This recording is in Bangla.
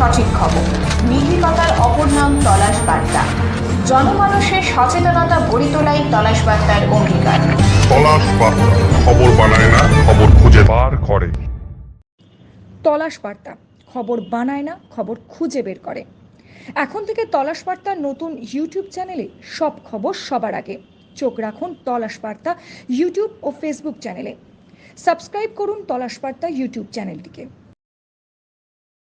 সঠিক খবর। নির্ভীকতার অপর নাম তলাশ বার্তা। জনমানুষের সচেতনতা গড়ে তোলাই তলাশ বার্তার অঙ্গীকার। তলাশ বার্তা। খবর বানায় না খবর খুঁজে বার করে। তলাশ বার্তা। খবর বানায় না খবর খুঁজে বের করে। এখন থেকে তলাশ বার্তার নতুন ইউটিউব চ্যানেলে সব খবর সবার আগে। চোখ রাখুন তলাশ বার্তা ইউটিউব ও ফেসবুক চ্যানেলে। সাবস্ক্রাইব করুন তলাশ বার্তা ইউটিউব চ্যানেলটিকে।